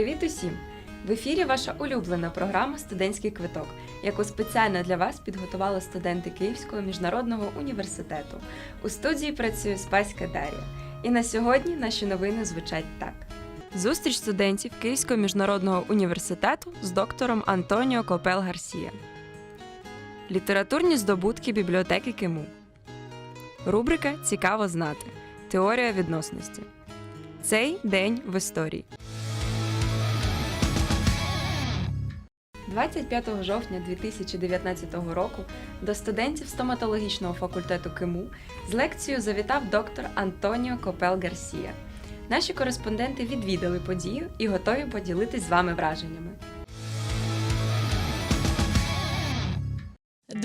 Привіт усім! В ефірі ваша улюблена програма Студентський квиток, яку спеціально для вас підготували студенти Київського міжнародного університету. У студії працює Спаська Дар'я. І на сьогодні наші новини звучать так: зустріч студентів Київського міжнародного університету з доктором Антоніо Копел Гарсія. Літературні здобутки бібліотеки Киму. Рубрика Цікаво знати. Теорія відносності. Цей день в історії. 25 жовтня 2019 року до студентів стоматологічного факультету КИМУ з лекцією завітав доктор Антоніо Копел Гарсія. Наші кореспонденти відвідали подію і готові поділитись з вами враженнями.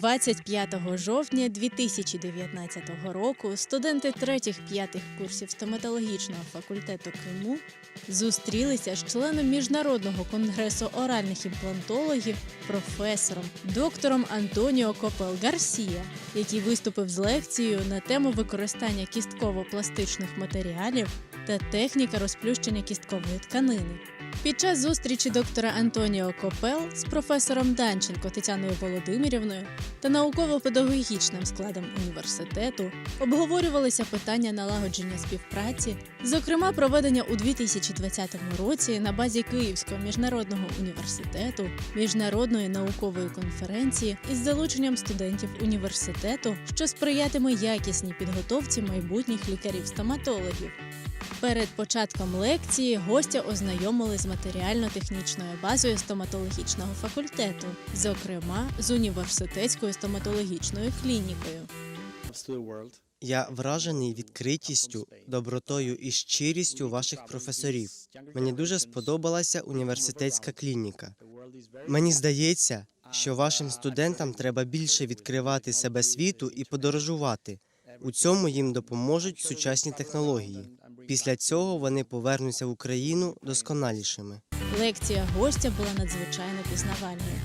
25 жовтня 2019 року студенти третіх-п'ятих курсів стоматологічного факультету КИМУ зустрілися з членом міжнародного конгресу оральних імплантологів, професором, доктором Антоніо Копел Гарсія, який виступив з лекцією на тему використання кістково-пластичних матеріалів та техніка розплющення кісткової тканини. Під час зустрічі доктора Антоніо Копел з професором Данченко Тетяною Володимирівною та науково-педагогічним складом університету обговорювалися питання налагодження співпраці, зокрема проведення у 2020 році на базі Київського міжнародного університету міжнародної наукової конференції із залученням студентів університету, що сприятиме якісній підготовці майбутніх лікарів-стоматологів. Перед початком лекції гостя ознайомили з матеріально-технічною базою стоматологічного факультету, зокрема з університетською стоматологічною клінікою. Я вражений відкритістю, добротою і щирістю ваших професорів. Мені дуже сподобалася університетська клініка. Мені здається, що вашим студентам треба більше відкривати себе світу і подорожувати. У цьому їм допоможуть сучасні технології. Після цього вони повернуться в Україну досконалішими. Лекція гостя була надзвичайно пізнавальною.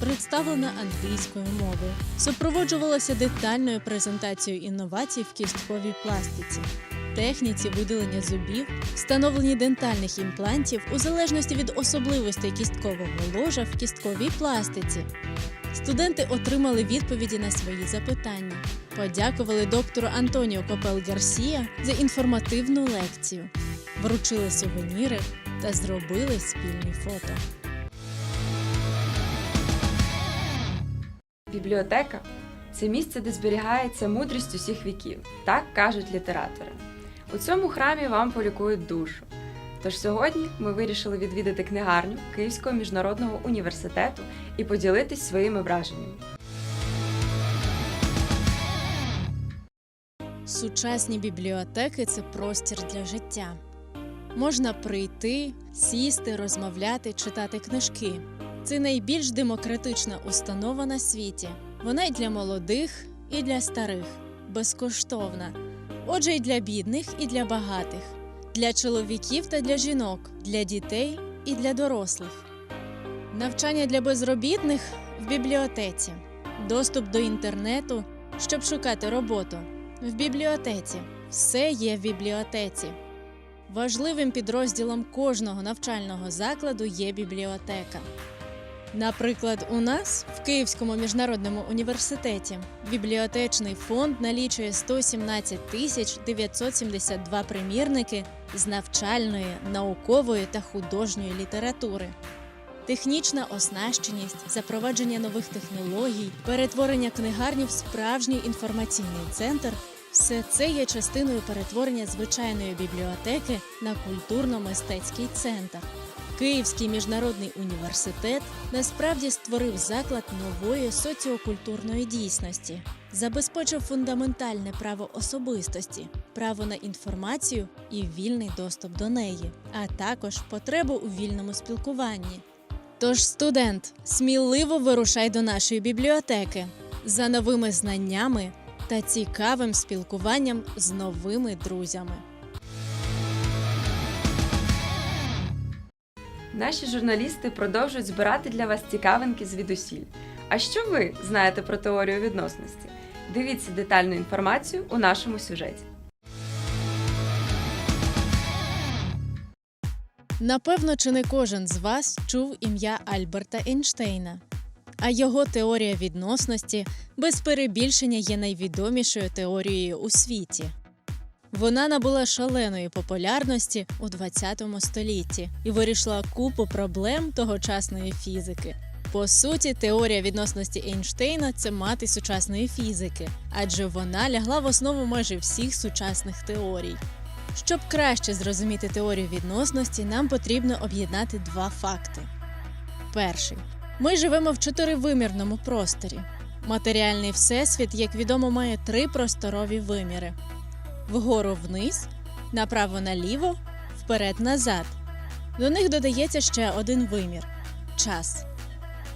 Представлена англійською мовою, супроводжувалася детальною презентацією інновацій в кістковій пластиці, техніці видалення зубів, встановленні дентальних імплантів у залежності від особливостей кісткового ложа в кістковій пластиці. Студенти отримали відповіді на свої запитання, подякували доктору Антоніо Копел Гарсія за інформативну лекцію, вручили сувеніри та зробили спільні фото. Бібліотека це місце, де зберігається мудрість усіх віків, так кажуть літератори. У цьому храмі вам полікують душу. Тож сьогодні ми вирішили відвідати книгарню Київського міжнародного університету і поділитись своїми враженнями. Сучасні бібліотеки це простір для життя. Можна прийти, сісти, розмовляти, читати книжки. Це найбільш демократична установа на світі. Вона й для молодих, і для старих, безкоштовна. Отже, і для бідних, і для багатих, для чоловіків та для жінок, для дітей і для дорослих. Навчання для безробітних в бібліотеці, доступ до інтернету, щоб шукати роботу. В бібліотеці все є в бібліотеці. Важливим підрозділом кожного навчального закладу є бібліотека. Наприклад, у нас в Київському міжнародному університеті бібліотечний фонд налічує 117 тисяч 972 примірники з навчальної, наукової та художньої літератури. Технічна оснащеність, запровадження нових технологій, перетворення книгарні в справжній інформаційний центр все це є частиною перетворення звичайної бібліотеки на культурно-мистецький центр. Київський міжнародний університет насправді створив заклад нової соціокультурної дійсності, забезпечив фундаментальне право особистості, право на інформацію і вільний доступ до неї, а також потребу у вільному спілкуванні. Тож, студент, сміливо вирушай до нашої бібліотеки за новими знаннями та цікавим спілкуванням з новими друзями. Наші журналісти продовжують збирати для вас цікавинки звідусіль. А що ви знаєте про теорію відносності? Дивіться детальну інформацію у нашому сюжеті. Напевно, чи не кожен з вас чув ім'я Альберта Ейнштейна. А його теорія відносності без перебільшення є найвідомішою теорією у світі. Вона набула шаленої популярності у ХХ столітті і вирішила купу проблем тогочасної фізики. По суті, теорія відносності Ейнштейна це мати сучасної фізики, адже вона лягла в основу майже всіх сучасних теорій. Щоб краще зрозуміти теорію відносності, нам потрібно об'єднати два факти. Перший ми живемо в чотиривимірному просторі. Матеріальний всесвіт, як відомо, має три просторові виміри: вгору вниз, направо наліво, вперед назад. До них додається ще один вимір час.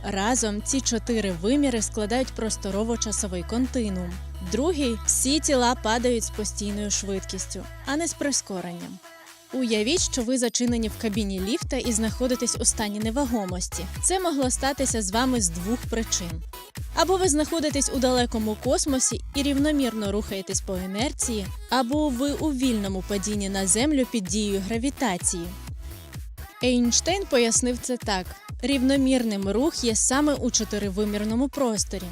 Разом ці чотири виміри складають просторово-часовий континуум. Другий всі тіла падають з постійною швидкістю, а не з прискоренням. Уявіть, що ви зачинені в кабіні ліфта і знаходитесь у стані невагомості. Це могло статися з вами з двох причин. Або ви знаходитесь у далекому космосі і рівномірно рухаєтесь по інерції, або ви у вільному падінні на землю під дією гравітації. Ейнштейн пояснив це так: рівномірним рух є саме у чотиривимірному просторі,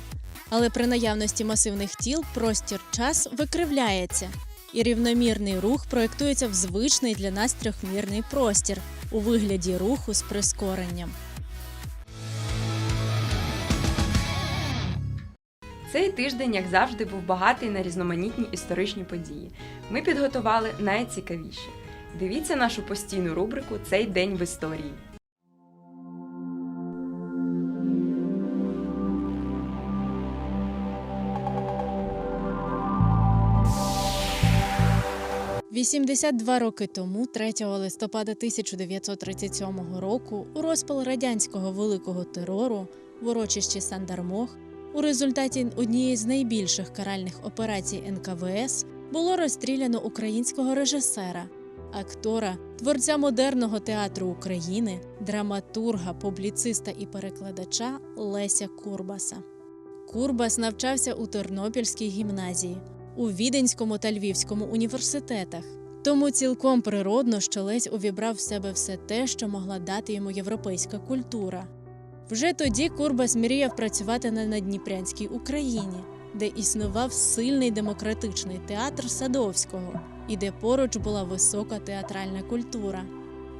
але при наявності масивних тіл простір час викривляється, і рівномірний рух проєктується в звичний для нас трьохмірний простір у вигляді руху з прискоренням. Цей тиждень, як завжди, був багатий на різноманітні історичні події. Ми підготували найцікавіші. Дивіться нашу постійну рубрику Цей день в історії. – 82 роки тому, 3 листопада 1937 року, у розпал радянського великого терору в урочищі Сандармох у результаті однієї з найбільших каральних операцій НКВС було розстріляно українського режисера, актора, творця модерного театру України, драматурга, публіциста і перекладача Леся Курбаса. Курбас навчався у Тернопільській гімназії, у Віденському та Львівському університетах. Тому цілком природно, що Лесь увібрав в себе все те, що могла дати йому європейська культура. Вже тоді Курбас мріяв працювати на Надніпрянській Україні, де існував сильний демократичний театр Садовського і де поруч була висока театральна культура.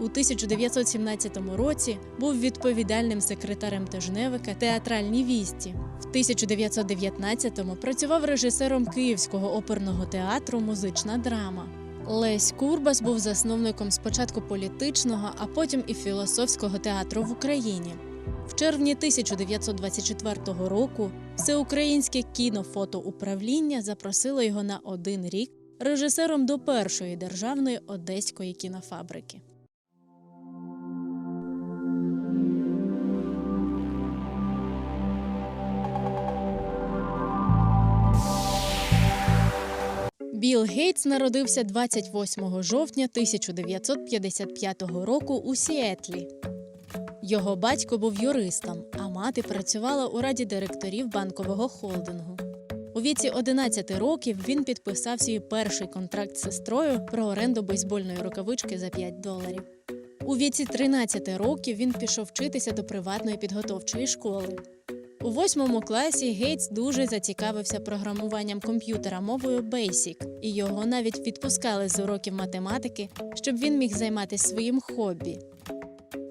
У 1917 році був відповідальним секретарем тижневика Театральні вісті. В 1919-му працював режисером Київського оперного театру Музична драма. Лесь Курбас був засновником спочатку політичного, а потім і філософського театру в Україні. В червні 1924 року Всеукраїнське кінофотоуправління запросило його на один рік режисером до першої державної одеської кінофабрики. Білл Гейтс народився 28 жовтня 1955 року у Сіетлі. Його батько був юристом, а мати працювала у раді директорів банкового холдингу. У віці 11 років він підписав свій перший контракт з сестрою про оренду бейсбольної рукавички за 5 доларів. У віці 13 років він пішов вчитися до приватної підготовчої школи. У восьмому класі Гейтс дуже зацікавився програмуванням комп'ютера мовою Basic, і його навіть відпускали з уроків математики, щоб він міг займатися своїм хобі.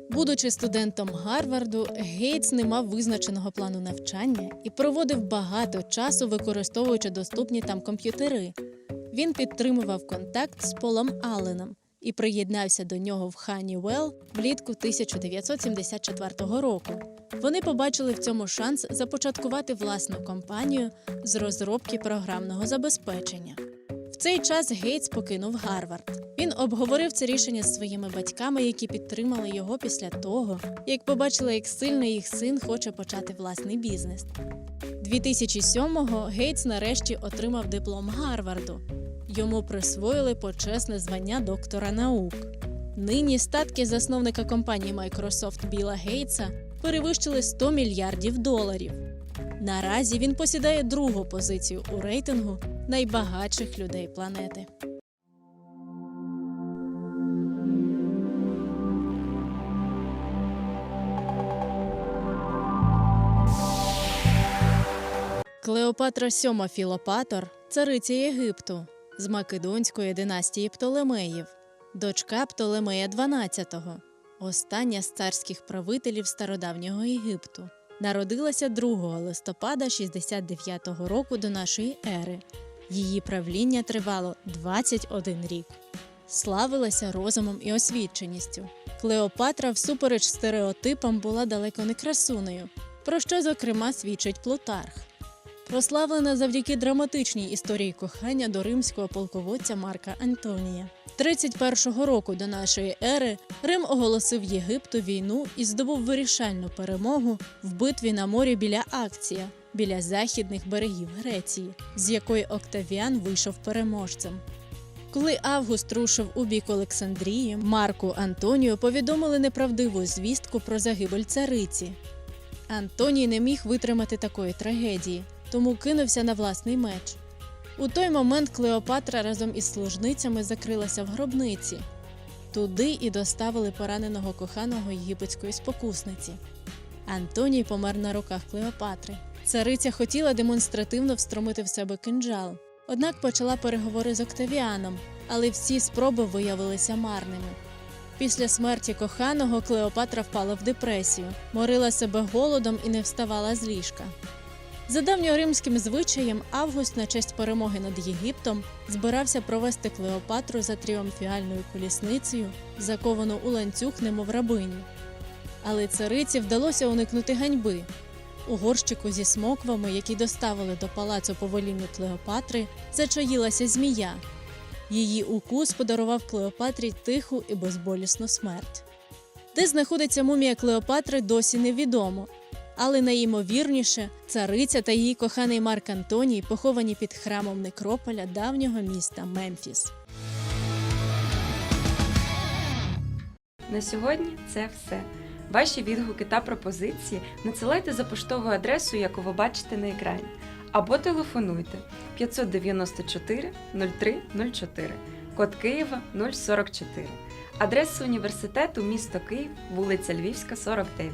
Будучи студентом Гарварду, Гейтс не мав визначеного плану навчання і проводив багато часу, використовуючи доступні там комп'ютери. Він підтримував контакт з Полом Алленом і приєднався до нього в Ханнівелл влітку 1974 року. Вони побачили в цьому шанс започаткувати власну компанію з розробки програмного забезпечення. В цей час Гейтс покинув Гарвард. Він обговорив це рішення з своїми батьками, які підтримали його після того, як побачили, як сильно їх син хоче почати власний бізнес. 2007-го Гейтс нарешті отримав диплом Гарварду. Йому присвоїли почесне звання доктора наук. Нині статки засновника компанії Microsoft Біла Гейтса перевищили 100 мільярдів доларів. Наразі він посідає другу позицію у рейтингу найбагатших людей планети. Клеопатра Сьома Філопатор цариця Єгипту з Македонської династії Птолемеїв, дочка Птолемея XII, остання з царських правителів стародавнього Єгипту. Народилася 2 листопада 69-го року до нашої ери. Її правління тривало 21 рік. Славилася розумом і освіченістю. Клеопатра, всупереч стереотипам, була далеко не красунею, про що, зокрема, свідчить Плутарх. Прославлена завдяки драматичній історії кохання до римського полководця Марка Антонія. 31-го року до нашої ери Рим оголосив Єгипту війну і здобув вирішальну перемогу в битві на морі біля Акція, біля західних берегів Греції, з якої Октавіан вийшов переможцем. Коли Август рушив у бік Олександрії, Марку Антонію повідомили неправдиву звістку про загибель цариці. Антоній не міг витримати такої трагедії, тому кинувся на власний меч. У той момент Клеопатра разом із служницями закрилася в гробниці. Туди і доставили пораненого коханого єгипетської спокусниці. Антоній помер на руках Клеопатри. Цариця хотіла демонстративно встромити в себе кинджал, однак почала переговори з Октавіаном, але всі спроби виявилися марними. Після смерті коханого Клеопатра впала в депресію, морила себе голодом і не вставала з ліжка. За давньоримським звичаєм, Август на честь перемоги над Єгиптом збирався провести Клеопатру за тріумфіальною колісницею, заковану у ланцюг немов рабиню. Але цариці вдалося уникнути ганьби. У горщику зі смоквами, які доставили до палацу поволінню Клеопатри, зачаїлася змія. Її укус подарував Клеопатрі тиху і безболісну смерть. Де знаходиться мумія Клеопатри, досі невідомо. Але найімовірніше, цариця та її коханий Марк Антоній поховані під храмом Некрополя давнього міста Мемфіс. На сьогодні це все. Ваші відгуки та пропозиції надсилайте за поштовою адресою, яку ви бачите на екрані, або телефонуйте 594 03 04, код Києва 044. Адреса університету місто Київ, вулиця Львівська, 49.